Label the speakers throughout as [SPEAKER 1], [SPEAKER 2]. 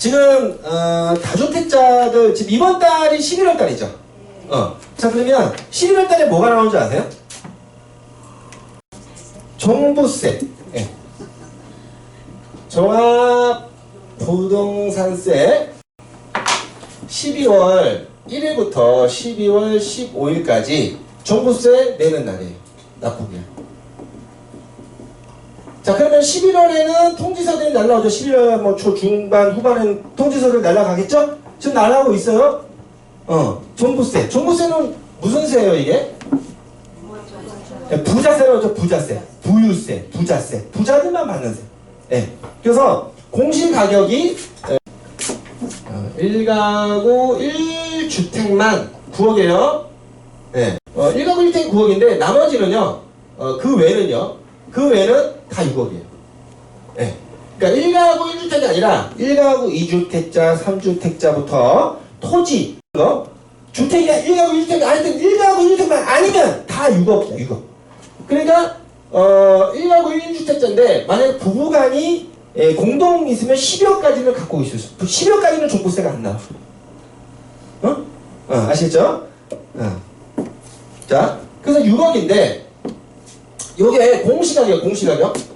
[SPEAKER 1] 지금 어, 다주택자들 지금 이번 달이 11월 달이죠. 어. 자 그러면 11월 달에 뭐가 나오는 줄 아세요? 종부세. 예. 종합 부동산세 12월 1일부터 12월 15일까지 종부세 내는 날이에요. 납부기 그러면 11월에는 통지서들이 날라오죠. 11월 뭐 초 중반 후반엔 통지서들 날라가겠죠? 지금 날라오고 있어요. 어 종부세. 종부세는 무슨 세예요 이게? 예, 부자세라죠 부자세. 부유세, 부자세. 부자들만 받는 세. 예. 그래서 공시 가격이 예, 어, 1가구 1주택만 9억이에요. 예. 어, 1가구 1주택 9억인데 나머지는요. 어, 그 외는요. 그 외는 다 6억이에요. 예. 그러니까 1가구 1주택이 아니라 1가구 2주택자, 3주택자부터 토지, 어? 주택이 1가구 1주택이 아니든 1가구 1주택만 아니면 다 6억이야, 6억. 그러니까 어, 1가구 1주택자인데 만약에 부부간이 예, 공동 있으면 10억까지는 갖고 있을 수 10억까지는 종부세가 안 나와. 어? 어, 아시겠죠? 어. 자, 그래서 6억인데 요게 공시가격, 공시가격.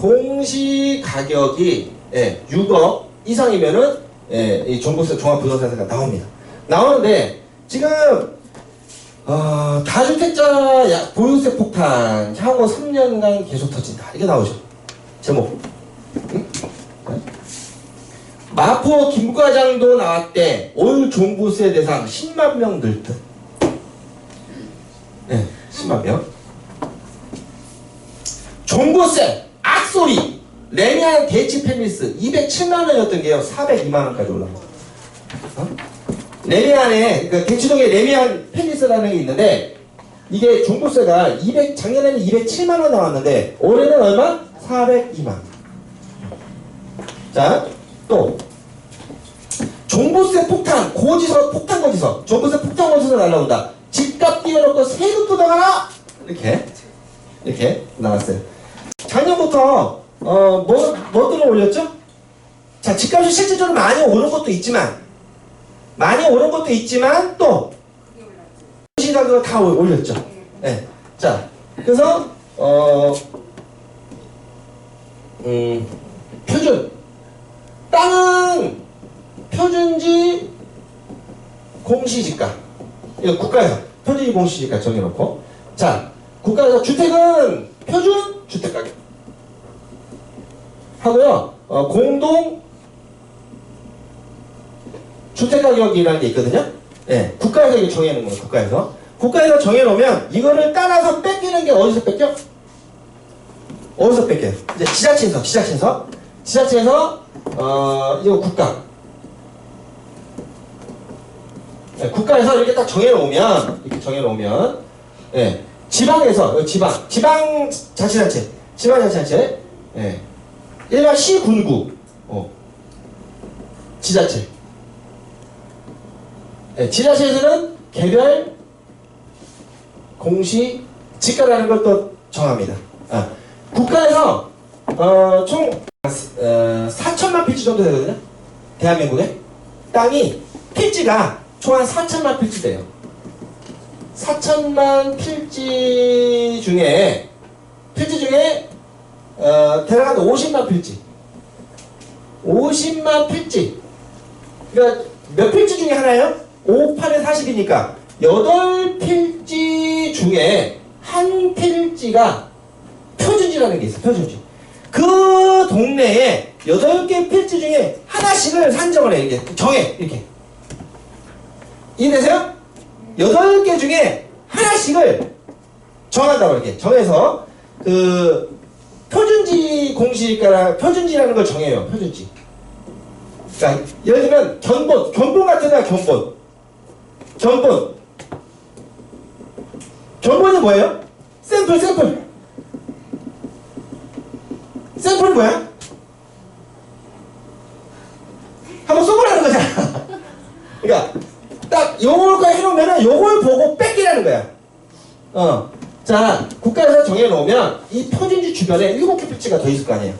[SPEAKER 1] 공시 가격이 예, 6억 이상이면은 예, 이 종부세 종합부동산세가 나옵니다. 나오는데 지금 어, 다주택자 야- 보유세 폭탄 향후 3년간 계속 터진다. 이게 나오죠. 제목. 응? 네? 마포 김과장도 나왔대. 올 종부세 대상 10만 명 늘 듯. 네, 10만 명. 종부세 악소리 레미안 대치 팰리스 207만 원이었던 게요 402만 원까지 올라갑니다. 어? 레미안에 그 대치동에 레미안 팰리스라는 게 있는데 이게 종부세가 200 작년에는 207만 원 나왔는데 올해는 얼마? 402만. 원. 자, 또 종부세 폭탄 고지서 폭탄 고지서 종부세 폭탄 고지서 날라온다. 집값 띄워놓고 세금 뜯어가라 이렇게 이렇게 나왔어요. 작년부터 어, 뭐, 뭐들을 올렸죠? 자, 집값이 실질적으로 많이 오른 것도 있지만, 많이 오른 것도 있지만, 또, 시가격을 다 올- 올렸죠. 네. 자, 그래서, 어, 음, 표준. 땅은 표준지 공시지가. 이거 국가에서 표준지 공시지가 정해놓고. 자, 국가에서 주택은 표준 주택가격. 하고요. 어, 공동 주택가격이라는 게 있거든요. 예, 국가에서 이거 정해놓은 거예요. 국가에서. 국가에서 정해놓으면 이거를 따라서 뺏기는 게 어디서 뺏겨? 어디서 뺏겨요? 이제 지자체에서, 지자체에서, 지자체에서 어 이거 국가. 예, 국가에서 이렇게 딱 정해놓으면 이렇게 정해놓으면 예, 지방에서 어, 지방, 지방 자치단체, 지방 자치단체, 예. 일반 시, 군구, 어. 지자체. 예, 지자체에서는 개별 공시 지가라는 걸 또 정합니다. 아, 국가에서 어, 총 어, 4천만 필지 정도 되거든요. 대한민국에 땅이 필지가 총 한 4천만 필지 돼요. 4천만 필지 중에 필지 중에 어, 대략 한 50만 필지. 50만 필지. 그러니까 몇 필지 중에 하나예요? 5, 8에 40이니까 8필지 중에 한 필지가 표준지라는 게 있어요. 표준지. 그 동네에 8개 필지 중에 하나씩을 산정을 해. 이렇게 정해. 이렇게. 이해되세요? 8개 중에 하나씩을 정한다고 이렇게 정해서 그 표준지 공시가 표준지라는 걸 정해요. 표준지. 그러니까 예를 들면 견본, 견본 같은 데가 견본. 견본. 견본이 뭐예요? 샘플, 샘플. 샘플이 뭐야? 한번 써보라는 거잖아. 그러니까 딱 요걸 거 해놓으면은 요걸 보고 뺏기라는 거야. 어. 자, 국가에서 정해놓으면 이 표준지 주변에 일곱 개 필지가 더 있을 거 아니에요.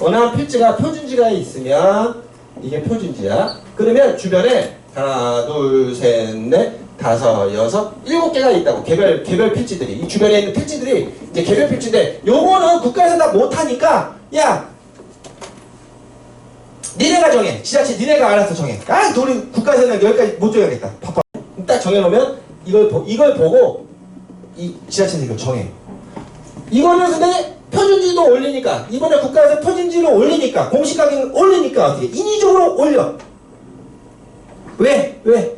[SPEAKER 1] 어느 한 필지가 표준지가 있으면 이게 표준지야. 그러면 주변에 하나, 둘, 셋, 넷, 다섯, 여섯, 일곱 개가 있다고. 개별 개별 필지들이 이 주변에 있는 필지들이 이제 개별 필지인데 요거는 국가에서 다 못하니까 야 니네가 정해. 지자체 니네가 알아서 정해. 아, 우리 국가에서는 여기까지 못. 바빠. 딱 정해놓으면 이걸 보, 이걸 보고 이 지자체에서 이걸 정해. 이거는 근데 표준지도 올리니까 이번에 국가에서 표준지를 올리니까 공시 가격을 올리니까 어떻게 인위적으로 올려. 왜? 왜?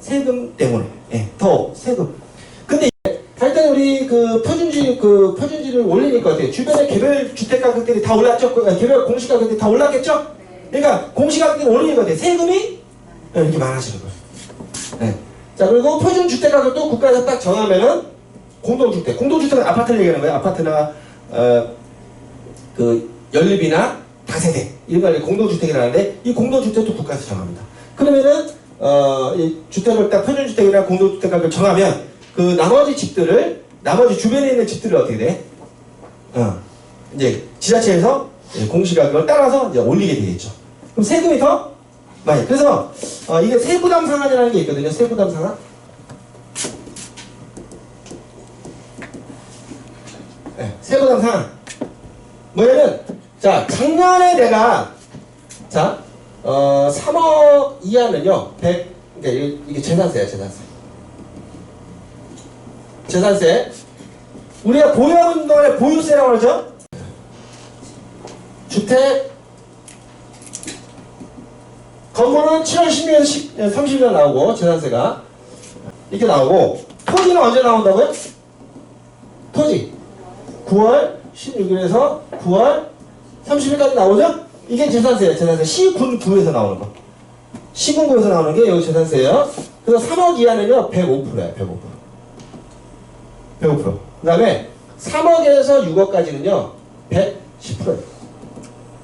[SPEAKER 1] 세금 때문에. 예, 더 세금. 근데 일단 우리 그 표준지 그 표준지를 올리니까 어떻게 주변에 개별 주택 가격들이 다 올랐죠? 그, 개별 공시 가격들이 다 올랐겠죠? 그러니까 공시 가격이 올리니까 어떻게 세금이 예, 이렇게 많아지는 거예요. 예. 자 그리고 표준 주택 가격도 국가에서 딱 정하면은 공동주택, 공동주택은 아파트를 얘기하는 거예요. 아파트나 어, 그 연립이나 다세대 이런 걸 공동주택이라는데 이 공동주택도 국가에서 정합니다. 그러면은 어, 이 주택을 딱 표준주택이나 공동주택 가격을 정하면 그 나머지 집들을 나머지 주변에 있는 집들을 어떻게 돼? 어, 이제 지자체에서 공시가격을 따라서 이제 올리게 되겠죠. 그럼 세금이 더 많이. 그래서 어, 이게 세부담 상한이라는 게 있거든요. 세부담 상한. 네, 세부담 상한. 뭐냐면 자 작년에 내가 자 어, 3억 이하는요 100 그러니까 이게, 재산세야 재산세. 재산세. 우리가 보유하는 동안에 보유세라고 그러죠. 주택 건물은 7월 12일 30일에 나오고 재산세가 이렇게 나오고 토지는 언제 나온다고요? 토지. 9월 16일에서 9월 30일까지 나오죠? 이게 재산세예요 재산세. 시군구에서 나오는 거. 시군구에서 나오는 게 여기 재산세예요. 그래서 3억 이하는요 105%예요 105% 105%그 다음에 3억에서 6억까지는요 110%예요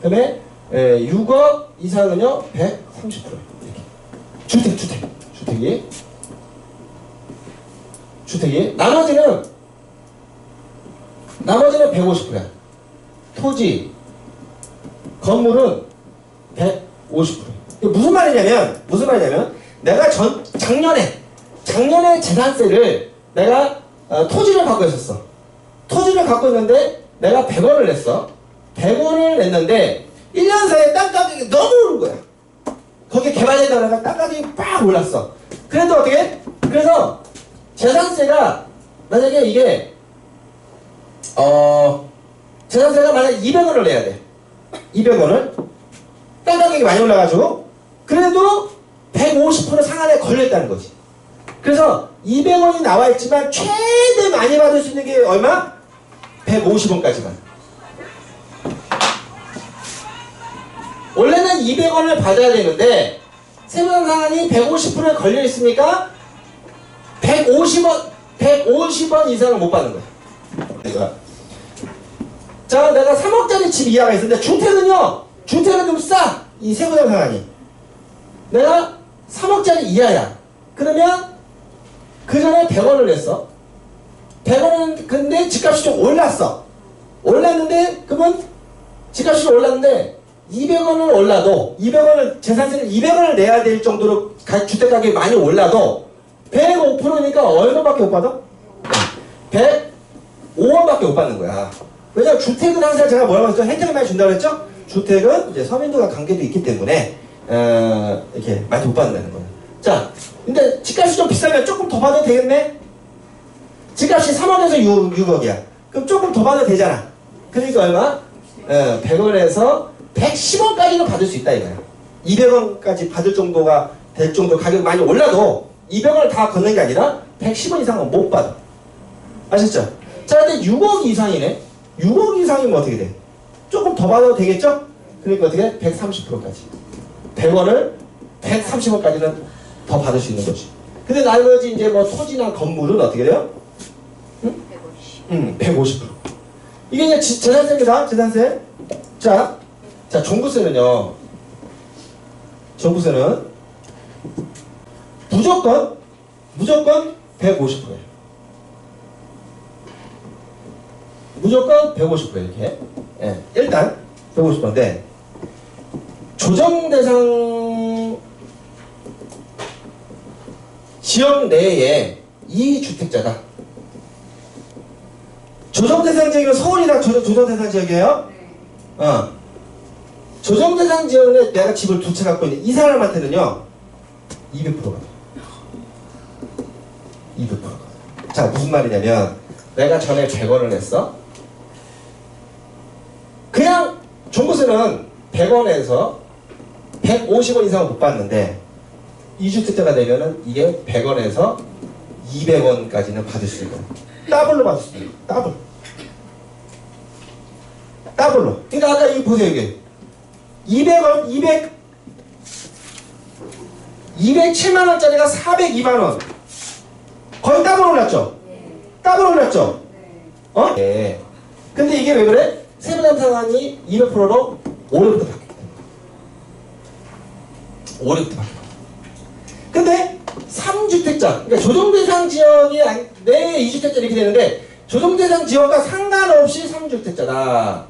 [SPEAKER 1] 그 다음에 6억 예, 이상은요 100 30% 이렇게. 주택, 주택, 주택이 주택이 나머지는 나머지는 150%야. 토지, 건물은 150%. 이게 무슨 말이냐면 무슨 말이냐면 내가 전 작년에 작년에 재산세를 내가 어, 토지를 갖고 있었어. 토지를 갖고 있는데 내가 100원을 냈어. 100원을 냈는데 1년 사이에 땅 가격이 너무 오른 거야. 거기 개발되다가 땅 가격이 빡 올랐어. 그래도 어떻게? 그래서 재산세가 만약에 이게 어 재산세가 만약 200원을 내야 돼. 200원을 땅 가격이 많이 올라가지고 그래도 150% 상한에 걸려있다는 거지. 그래서 200원이 나와 있지만 최대 많이 받을 수 있는 게 얼마? 150원까지만. 원래는 200원을 받아야 되는데 세무상 상한이 150%에 걸려 있으니까 150원 150원 이상을 못 받는 거야. 내가 자 내가 3억짜리 집 이하가 있었는데 주택은요 주택은 좀 싸. 이 세무상 상한이 내가 3억짜리 이하야. 그러면 그 전에 100원을 냈어. 100원은 근데 집값이 좀 올랐어. 올랐는데 그러면 집값이 좀 올랐는데 200원을 올라도 200원을 재산세를 200원을 내야 될 정도로 가- 주택 가격이 많이 올라도 105%니까 얼마밖에 못 받아? 105원밖에 못 받는 거야. 왜냐면 주택은 항상 제가 뭐라고 했죠? 혜택을 많이 준다고 했죠? 주택은 이제 서민들과 관계도 있기 때문에 어, 이렇게 많이 못 받는다는 거예요. 자, 근데 집값이 좀 비싸면 조금 더 받아도 되겠네? 집값이 3억에서 6, 6억이야. 그럼 조금 더 받아도 되잖아. 그러니까 얼마? 어, 100원에서 110원까지는 받을 수 있다 이거야. 200원까지 받을 정도가 될 정도 가격 많이 올라도 200원을 다 걷는 게 아니라 110원 이상은 못 받아. 아셨죠? 자, 근데 6억 이상이네? 6억 이상이면 어떻게 돼? 조금 더 받아도 되겠죠? 그러니까 어떻게? 130%까지. 100원을 130원까지는 더 받을 수 있는 거지. 근데 나머지 이제 뭐 토지나 건물은 어떻게 돼요? 음, 150%. 이게 이제 지- 재산세입니다. 재산세. 자, 자, 종부세는요. 종부세는 무조건 무조건 150%예요. 무조건 150% 이렇게. 예, 일단 150%인데 조정 대상 지역 내에 이 주택자다. 조정 대상 지역이면 서울이랑 조정, 조정 대상 지역이에요? 어. 조정 대상 지역에 내가 집을 두 채 갖고 있는 이 사람한테는요 200%가 돼. 200%가. 자 무슨 말이냐면 내가 전에 100원을 냈어. 그냥 종부세는 100원에서 150원 이상은 못 받는데 2주택자가 되면은 이게 100원에서 200원까지는 받을 수 있고 더블로 받을 수 있고 더블 더블로 그러니까 아까 이 보세요 이게 200원 200 207만 원짜리가 402만 원 거의 더블 올랐죠 더블 올랐죠 어? 네. 근데 이게 왜 그래? 세부담 상환이 200%로 올해부터 바뀌었다. 올해부터 바뀌었다. 근데 3주택자, 그러니까 조정대상 지역이 내 2주택자 이렇게 되는데 조정대상 지역과 상관없이 3주택자다.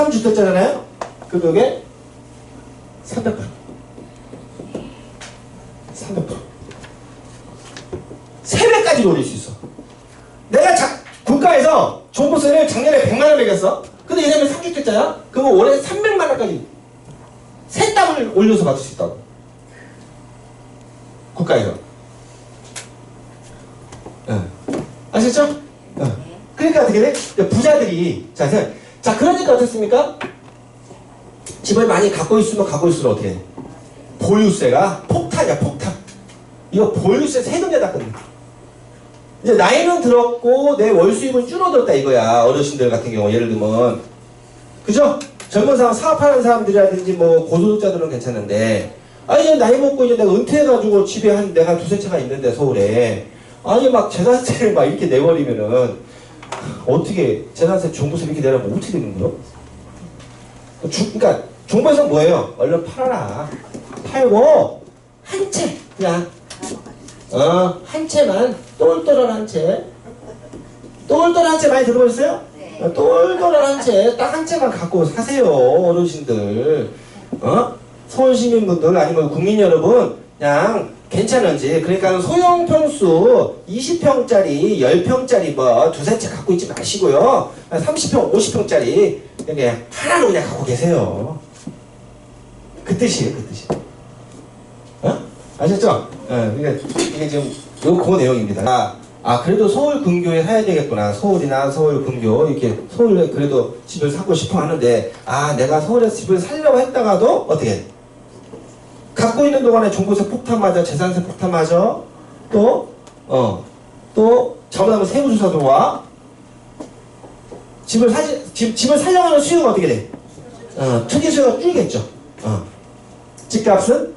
[SPEAKER 1] 3주택자잖아요? 그게 300%. 300%. 3배까지 올릴 수 있어. 내가 자, 국가에서 종부세를 작년에 100만 원 매겼어. 근데 얘네는 3주택자야? 그러면 올해 300만 원까지 세 땅을 올려서 받을 수 있다고. 국가에서. 예. 아셨죠? 예. 그러니까 어떻게 돼? 부자들이 자, 자, 자 그러니까 어떻습니까? 집을 많이 갖고 있으면 갖고 있을수록 어떻게 돼? 보유세가 폭탄이야 폭탄. 이거 보유세 세금 내다 끝내. 이제 나이는 들었고 내 월 수입은 줄어들었다 이거야 어르신들 같은 경우 예를 들면 그죠? 젊은 사람 사업하는 사람들이라든지 뭐 고소득자들은 괜찮은데 아니 나이 먹고 이제 내가 은퇴해가지고 집에 한 내가 두세 채가 있는데 서울에 아니 막 재산세를 막 이렇게 내버리면은 어떻게 재산세 종부세 이렇게 내려면 어떻게 되는 거요? 주, 그러니까 종부에서 뭐예요? 얼른 팔아라 팔고 한 채 그냥 어, 한 채만 똘똘한 한 채. 똘똘한 채 많이 들어보셨어요?
[SPEAKER 2] 네.
[SPEAKER 1] 어, 똘똘한 한 채, 딱 한 채만 갖고 사세요, 어르신들. 어? 서울 시민분들 아니면 국민 여러분, 그냥 괜찮은지. 그러니까 소형 평수 20평짜리, 10평짜리 뭐 두세 채 갖고 있지 마시고요. 30평, 50평짜리 그냥 하나로 그냥 갖고 계세요. 그 뜻이에요, 그 뜻이. 어? 아셨죠? 예, 그러니까 이게 지금 요그 내용입니다. 아, 아, 그래도 서울 근교에 사야 되겠구나. 서울이나 서울 근교 이렇게 서울에 그래도 집을 사고 싶어 하는데 아 내가 서울에서 집을 살려고 했다가도 어떻게 갖고 있는 동안에 종부세 폭탄 맞아, 재산세 폭탄 맞아, 또 어, 또 잘못하면 세무조사 들어와. 집을 사지 집, 집을 살려고 하는 수요가 어떻게 돼? 어, 투기 수요가 줄겠죠. 어. 집값은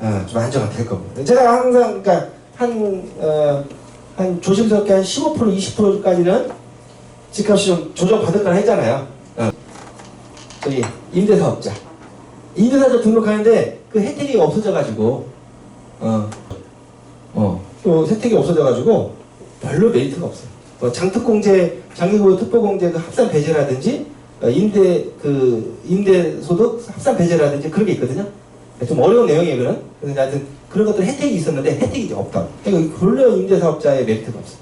[SPEAKER 1] 어, 좀 안정화 될 겁니다. 제가 항상 그러니까 한, 어, 한 조심스럽게 한 15% 20%까지는 집값이 좀 조정받을 거라 했잖아요. 어. 저기 임대사업자. 임대사업자 등록하는데 그 혜택이 없어져가지고 어, 어, 또 혜택이 없어져가지고 별로 메리트가 없어요. 뭐 장특공제, 장기고유 특보공제 그 합산 배제라든지 어, 임대 그 임대 소득 합산 배제라든지 그런 게 있거든요. 좀 어려운 내용이에요, 그런. 그래서 하여튼 그런 것들 혜택이 있었는데 혜택이 이제 없다. 그러니까 본래 임대사업자의 메리트가 없어.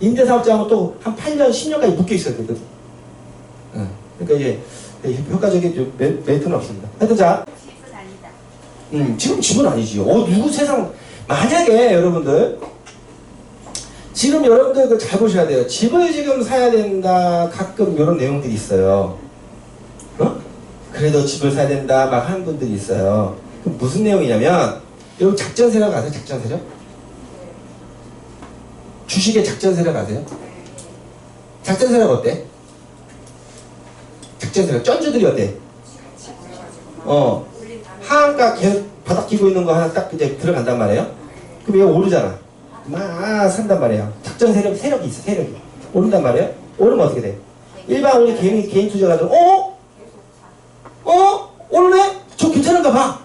[SPEAKER 1] 임대사업자하고 또 한 8년, 10년까지 묶여 있어야 되거든. 어, 그러니까 이제 효과적인 좀 메- 메리트는 없습니다. 하여튼 자. 음, 지금 집은 아니지요. 어, 누구 세상, 만약에 여러분들, 지금 여러분들 그잘 보셔야 돼요. 집을 지금 사야 된다. 가끔 이런 내용들이 있어요. 어? 그래도 집을 사야 된다. 막 하는 분들이 있어요. 무슨 내용이냐면, 여러분 작전 세력 아세요? 작전 세력? 주식의 작전 세력 아세요? 작전 세력 어때? 세력, 쩐주들이 어때? 어, 하한가 계속 바닥 끼고 있는 거 하나 딱 이제 들어간단 말이에요. 그럼 얘가 오르잖아. 막 산단 말이에요. 작전 세력, 세력이 있어, 세력이. 오른단 말이에요. 오르면 어떻게 돼? 일반 우리 개인, 개인 투자가들, 어? 어? 오르네? 저 괜찮은가 봐.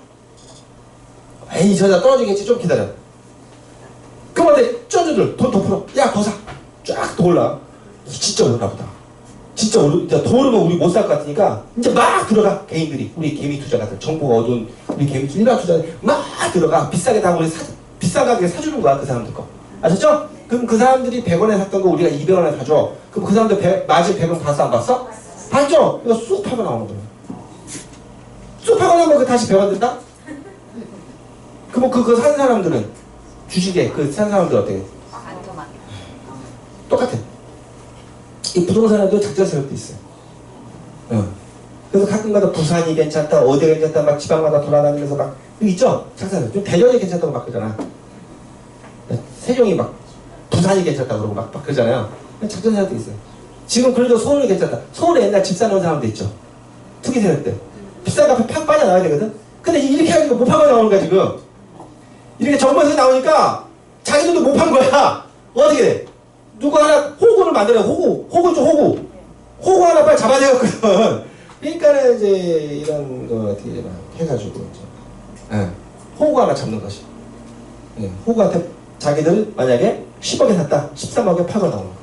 [SPEAKER 1] 에이, 저자 떨어지겠지. 좀 기다려. 그럼 어때? 쩐주들 돈 더 풀어. 야, 더 사. 쫙 더 올라. 진짜 오르나 보다. 진짜 오르, 진짜 더 오르면 우리 못 살 것 같으니까 이제 막 들어가 개인들이 우리 개미 투자가들 정보가 어두운 우리 개미 투자 일반 투자들 막 들어가 비싸게 다 우리 사, 비싼 가격에 사주는 거야 그 사람들 거 아셨죠? 그럼 그 사람들이 100원에 샀던 거 우리가 200원에 사줘 그럼 그 사람들 100, 마진 100원 봤어 안 봤어? 봤죠? 이거 쑥 파고 나오는 거예요 쑥 파고 나면 그 다시 100원 된다? 그럼 그거 산 사람들은 주식에 그 산 사람들 어떻게
[SPEAKER 2] 반토막.
[SPEAKER 1] 똑같아. 이 부동산에도 작전 세력도 있어요. 어. 그래서 가끔가다 부산이 괜찮다, 어디가 괜찮다, 막 지방마다 돌아다니면서 막, 있죠? 작전 좀 대전이 괜찮다고 막 그러잖아. 세종이 막, 부산이 괜찮다 그러고 막, 막 그러잖아요. 작전 세력도 있어요. 지금 그래도 서울이 괜찮다. 서울에 옛날 집 사놓은 사람도 있죠. 투기 세력 때. 비싼 값에 팍 빠져나와야 되거든? 근데 이렇게 해가지고 못 파고 나오는 거야, 지금. 이렇게 정부에서 나오니까 자기들도 못 판 거야. 어떻게 돼? 누구 하나 호구를 만들어 호구. 호구 좀 호구. 호구 하나 빨리 잡아야 되거든. 그러니까는 이제 이런 거 어떻게 막 해가지고 이제. 예, 호구 하나 잡는 것이. 예, 호구한테 자기들 만약에 10억에 샀다. 13억에 파고 나오는 거